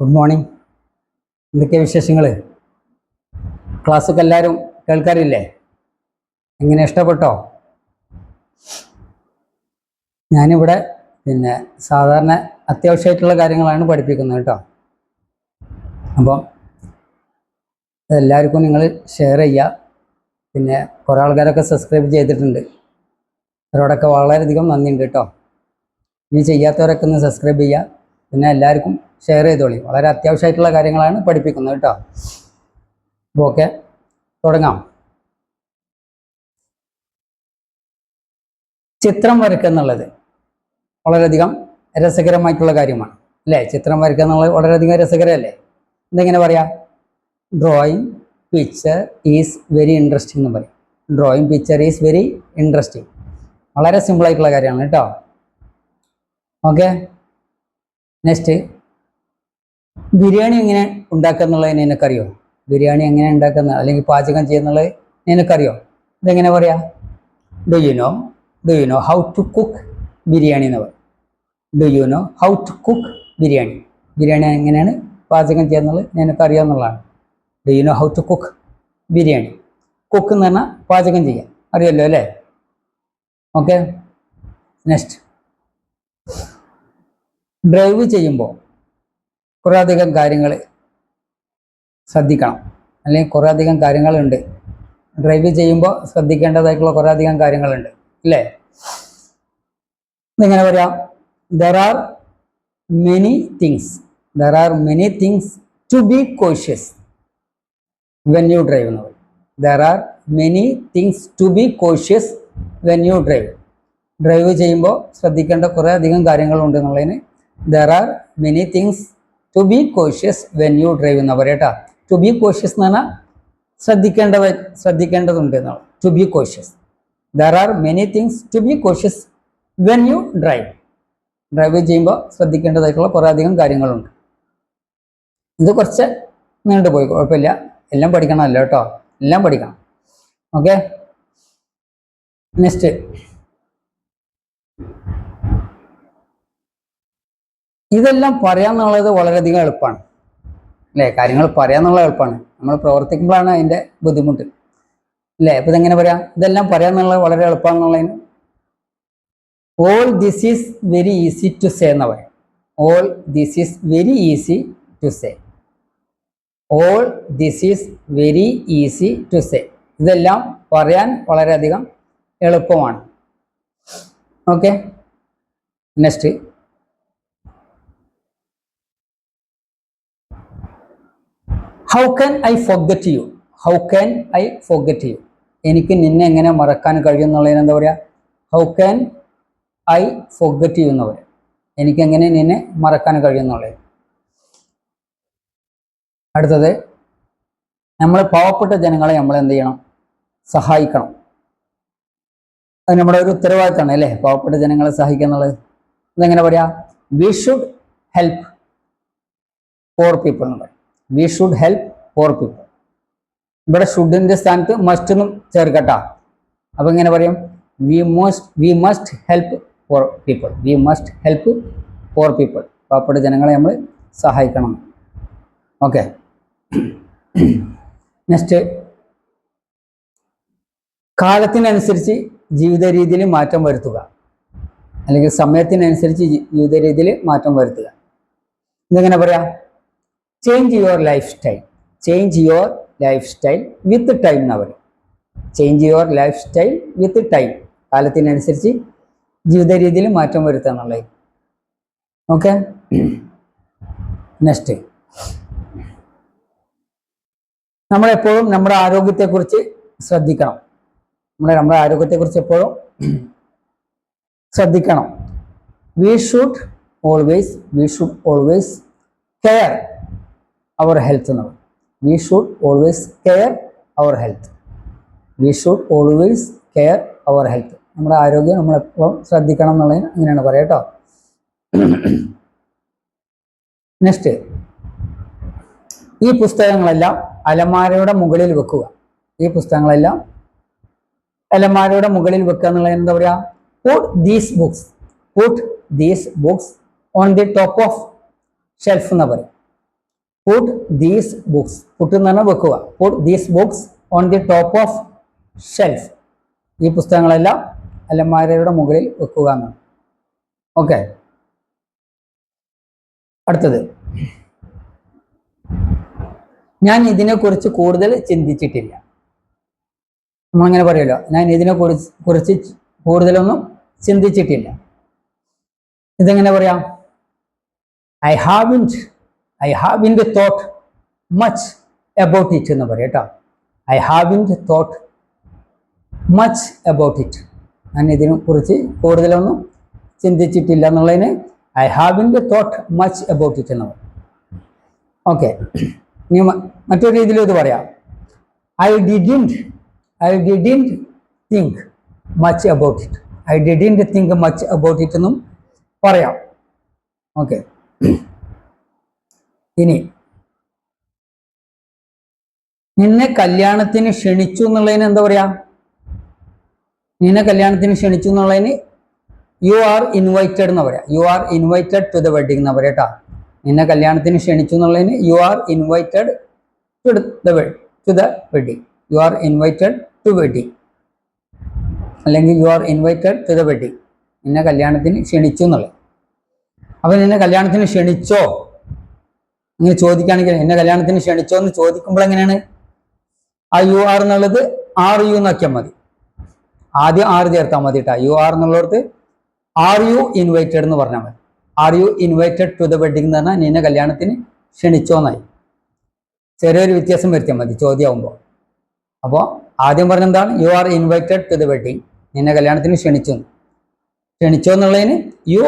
Good morning എന്തൊക്കെയാ വിശേഷങ്ങൾ ക്ലാസ്സൊക്കെ എല്ലാവരും കേൾക്കാറില്ലേ? എങ്ങനെ ഇഷ്ടപ്പെട്ടോ? ഞാനിവിടെ പിന്നെ സാധാരണ അത്യാവശ്യമായിട്ടുള്ള കാര്യങ്ങളാണ് പഠിപ്പിക്കുന്നത് കേട്ടോ. അപ്പം എല്ലാവർക്കും നിങ്ങൾ ഷെയർ ചെയ്യുക. പിന്നെ കുറേ ആൾക്കാരൊക്കെ സബ്സ്ക്രൈബ് ചെയ്തിട്ടുണ്ട്. അവരോടൊക്കെ വളരെയധികം നന്ദിയുണ്ട് കേട്ടോ. ഇനി ചെയ്യാത്തവരൊക്കെ ഒന്ന് സബ്സ്ക്രൈബ് ചെയ്യുക. പിന്നെ എല്ലാവർക്കും ഷെയർ ചെയ്തോളി. വളരെ അത്യാവശ്യമായിട്ടുള്ള കാര്യങ്ങളാണ് പഠിപ്പിക്കുന്നത് കേട്ടോ. അപ്പോൾ ഓക്കെ തുടങ്ങാം. ചിത്രം വരയ്ക്കുക എന്നുള്ളത് വളരെയധികം രസകരമായിട്ടുള്ള കാര്യമാണ്. അല്ലേ? ചിത്രം വരയ്ക്കുക എന്നുള്ളത് വളരെയധികം രസകരമല്ലേ? എന്തെങ്ങനെ പറയാം? Drawing picture is very interesting എന്ന് പറയും. Drawing picture is very interesting വളരെ സിമ്പിൾ ആയിട്ടുള്ള കാര്യമാണ് കേട്ടോ. ഓക്കെ നെക്സ്റ്റ് ബിരിയാണി എങ്ങനെ ഉണ്ടാക്കുക എന്നുള്ളത് നിനക്കറിയോ? ബിരിയാണി എങ്ങനെ ഉണ്ടാക്കുന്ന അല്ലെങ്കിൽ പാചകം ചെയ്യുന്നുള്ളത് നിനക്കറിയോ? ഇതെങ്ങനെ പറയാ? Do you know do you know how to cook biryani എന്ന് പറയും. Do you know how to cook biryani? Biryani എങ്ങനെയാണ് പാചകം ചെയ്യുന്നുള്ളത് നിനക്കറിയാം എന്നുള്ളതാണ്. Do you know how to cook biryani? Cook എന്ന് പറഞ്ഞാൽ പാചകം ചെയ്യാം അറിയല്ലോ അല്ലേ? ഓക്കെ നെക്സ്റ്റ് ഡ്രൈവ് ചെയ്യുമ്പോൾ കുറേ അധികം കാര്യങ്ങൾ ശ്രദ്ധിക്കണം. അല്ലെങ്കിൽ കുറേ അധികം കാര്യങ്ങളുണ്ട്. ഡ്രൈവ് ചെയ്യുമ്പോൾ ശ്രദ്ധിക്കേണ്ടതായിട്ടുള്ള കുറേ അധികം കാര്യങ്ങളുണ്ട്. അല്ലേ? ഇങ്ങനെ പറയാം? There are many things there are many things to be cautious when you drive എന്ന് പറയും there are many things to be cautious when you drive drive ചെയ്യുമ്പോൾ ശ്രദ്ധിക്കേണ്ട കുറേ അധികം കാര്യങ്ങളുണ്ട് എന്നുള്ളതിന് there are many things to be cautious when you drive എന്ന് പറയട്ടാ ടു ബി കോഷ്യസ് എന്ന് പറഞ്ഞാൽ ശ്രദ്ധിക്കേണ്ടത് ശ്രദ്ധിക്കേണ്ടതുണ്ട് എന്നാണ്. To be cautious there are many things to be cautious when you drive drive ചെയ്യുമ്പോൾ ശ്രദ്ധിക്കേണ്ടതായിട്ടുള്ള കുറേ അധികം കാര്യങ്ങളുണ്ട്. ഇത് കുറച്ച് നീണ്ടുപോയി കുഴപ്പമില്ല. എല്ലാം പഠിക്കണമല്ലോ കേട്ടോ. എല്ലാം പഠിക്കണം. ഓക്കെ നെക്സ്റ്റ് ഇതെല്ലാം പറയാന്നുള്ളത് വളരെയധികം എളുപ്പമാണ്. അല്ലേ? കാര്യങ്ങൾ പറയാന്നുള്ളത് എളുപ്പമാണ്. നമ്മൾ പ്രവർത്തിക്കുമ്പോഴാണ് അതിന്റെ ബുദ്ധിമുട്ട്. അല്ലേ? ഇപ്പം ഇതെങ്ങനെ പറയാം? ഇതെല്ലാം പറയാന്നുള്ളത് വളരെ എളുപ്പമാണെന്നുള്ളതിന് all this is very easy to say എന്ന് പറയും. All this is very easy to say all this is very easy to say ഇതെല്ലാം പറയാൻ വളരെയധികം എളുപ്പമാണ്. Okay next how can I forget you how can I forget you എനിക്ക് നിന്നെ എങ്ങനെ മറക്കാൻ കഴിയും എന്നുള്ളതിന് എന്താ പറയുക how can I forget you എന്ന് പറയാം. എനിക്ക് എങ്ങനെ നിന്നെ മറക്കാൻ കഴിയും എന്നുള്ളത് അടുത്തത് നമ്മൾ പാവപ്പെട്ട ജനങ്ങളെ നമ്മൾ എന്ത് ചെയ്യണം? സഹായിക്കണം. അത് നമ്മുടെ ഒരു ഉത്തരവാദിത്തമാണ് അല്ലേ? പാവപ്പെട്ട ജനങ്ങളെ സഹായിക്കുക എന്നുള്ളത്. അതെങ്ങനെ പറയാ? We should help poor people എന്ന് പറയും. We should help poor people ഇവിടെ ഷുഡിന്റെ സ്ഥാനത്ത് മസ്റ്റ് എന്നും ചേർക്കട്ടാ. അപ്പൊ ഇങ്ങനെ പറയും? We must we must help poor people we must help poor people പാവപ്പെട്ട ജനങ്ങളെ നമ്മൾ സഹായിക്കണം. ഓക്കെ നെക്സ്റ്റ് കാലത്തിനനുസരിച്ച് ജീവിത രീതിയിൽ മാറ്റം വരുത്തുക. അല്ലെങ്കിൽ സമയത്തിനനുസരിച്ച് ജീവിത രീതിയിൽ മാറ്റം വരുത്തുക. ഇതെങ്ങനെ പറയാം? Change your lifestyle change your lifestyle with time എന്നാണ് പറയും change your lifestyle with time കാലത്തിനനുസരിച്ച് ജീവിത രീതിയിൽ മാറ്റം വരുത്തുക എന്നുള്ളത് ഓക്കെ നെക്സ്റ്റ് നമ്മളെപ്പോഴും നമ്മുടെ ആരോഗ്യത്തെക്കുറിച്ച് ശ്രദ്ധിക്കണം. നമ്മുടെ നമ്മുടെ ആരോഗ്യത്തെക്കുറിച്ച് എപ്പോഴും ശ്രദ്ധിക്കണം. We should always we should always care our health പറയും we should always care our health we should always care our health നമ്മുടെ ആരോഗ്യം നമ്മൾ എപ്പോഴും ശ്രദ്ധിക്കണം എന്നുള്ളതിന് അങ്ങനെയാണ് പറയുക കേട്ടോ നെക്സ്റ്റ് ഈ പുസ്തകങ്ങളെല്ലാം അലമാരയുടെ മുകളിൽ വെക്കുക. ഈ പുസ്തകങ്ങളെല്ലാം അലമാരയുടെ മുകളിൽ വെക്കുക എന്നുള്ളത് എന്താ പറയുക put these books put these books on the top of shelf എന്ന് പറയും. പുട്ട് ദീസ് ബുക്സ് പുട്ട് എന്ന് പറഞ്ഞാൽ വെക്കുക. Put these books on the top of shelf ഈ പുസ്തകങ്ങളെല്ലാം അലമാരയുടെ മുകളിൽ വെക്കുക എന്നാണ്. ഓക്കെ അടുത്തത്. ഞാൻ ഇതിനെക്കുറിച്ച് കൂടുതൽ ചിന്തിച്ചിട്ടില്ല. നമ്മളങ്ങനെ പറയുമല്ലോ. ഞാൻ ഇതിനെക്കുറിച്ച് കുറിച്ച് കൂടുതലൊന്നും ചിന്തിച്ചിട്ടില്ല. ഇതെങ്ങനെ പറയാം? I haven't I have in the thought much about it എന്ന് പറയാം കേട്ടോ. I the thought much about it ഞാൻ ഇതിനെ കുറിച്ച് കൂടുതലൊന്നും ചിന്തിച്ചിട്ടില്ല എന്നുള്ളതിന് I have in the thought much about it എന്ന് പറയും. ഓക്കെ ഇനി മറ്റൊരു രീതിയിൽ ഇത് പറയാം. I didn't I didn't think much about it I didn't think much about it എന്നും പറയാം. ഓക്കെ ഇനി നിന്നെ കല്യാണത്തിന് ക്ഷണിച്ചു എന്നുള്ളതിന് എന്താ പറയാ? നിന്നെ കല്യാണത്തിന് ക്ഷണിച്ചു എന്നുള്ളതിന് യു ആർ ഇൻവൈറ്റഡ് എന്ന് പറയാം. You are invited to the wedding എന്ന് പറയാം കേട്ടോ നിന്നെ കല്യാണത്തിന് ക്ഷണിച്ചു എന്നുള്ളതിന് you are invited to the to the wedding you are invited to wedding അല്ലെങ്കിൽ you are invited to the wedding നിന്നെ കല്യാണത്തിന് ക്ഷണിച്ചു എന്നുള്ളത്. അപ്പൊ നിന്നെ കല്യാണത്തിന് ക്ഷണിച്ചോ? അങ്ങനെ ചോദിക്കുകയാണെങ്കിൽ എന്നെ കല്യാണത്തിന് ക്ഷണിച്ചോ എന്ന് ചോദിക്കുമ്പോൾ എങ്ങനെയാണ്? ആ യു ആർ എന്നുള്ളത് ആർ യു എന്നാക്കിയാൽ മതി. ആദ്യം ആർ ചേർത്താൽ മതി കേട്ടോ യു ആർ എന്നുള്ളവർക്ക് ആർ യു ഇൻവൈറ്റഡ് എന്ന് പറഞ്ഞാൽ മതി. Are you invited to the wedding എന്ന് പറഞ്ഞാൽ നിന്നെ കല്യാണത്തിന് ക്ഷണിച്ചോന്നായി ചെറിയൊരു വ്യത്യാസം വരുത്തിയാൽ മതി ചോദ്യമാകുമ്പോൾ അപ്പോൾ ആദ്യം പറഞ്ഞ എന്താണ്? You are invited to the wedding നിന്നെ കല്യാണത്തിന് ക്ഷണിച്ചു ക്ഷണിച്ചോ എന്നുള്ളതിന് you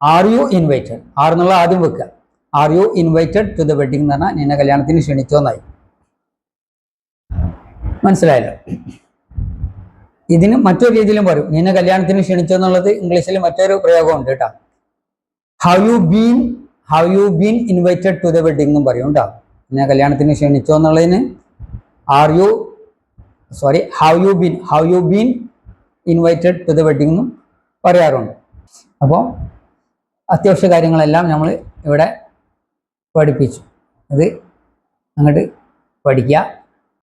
are you invited are എന്നുള്ള ആദ്യം വെക്കുക. Are you invited to the wedding എന്ന് പറഞ്ഞാൽ നിന്നെ കല്യാണത്തിന് ക്ഷണിച്ചോന്നായി. മനസ്സിലായല്ലോ? ഇതിന് മറ്റൊരു രീതിയിലും പറയും. നിന്നെ കല്യാണത്തിന് ക്ഷണിച്ചോ എന്നുള്ളത് ഇംഗ്ലീഷിൽ മറ്റൊരു പ്രയോഗമുണ്ട് കേട്ടോ. How you been how you been invited to the wedding എന്നും പറയും കേട്ടോ. നിന്നെ കല്യാണത്തിന് ക്ഷണിച്ചോ എന്നുള്ളതിന് are you sorry how you been how you been invited to the wedding എന്നും പറയാറുണ്ട്. അപ്പോൾ അത്യാവശ്യ കാര്യങ്ങളെല്ലാം നമ്മൾ ഇവിടെ പഠിപ്പിച്ചു. അത് അങ്ങോട്ട് പഠിക്കുക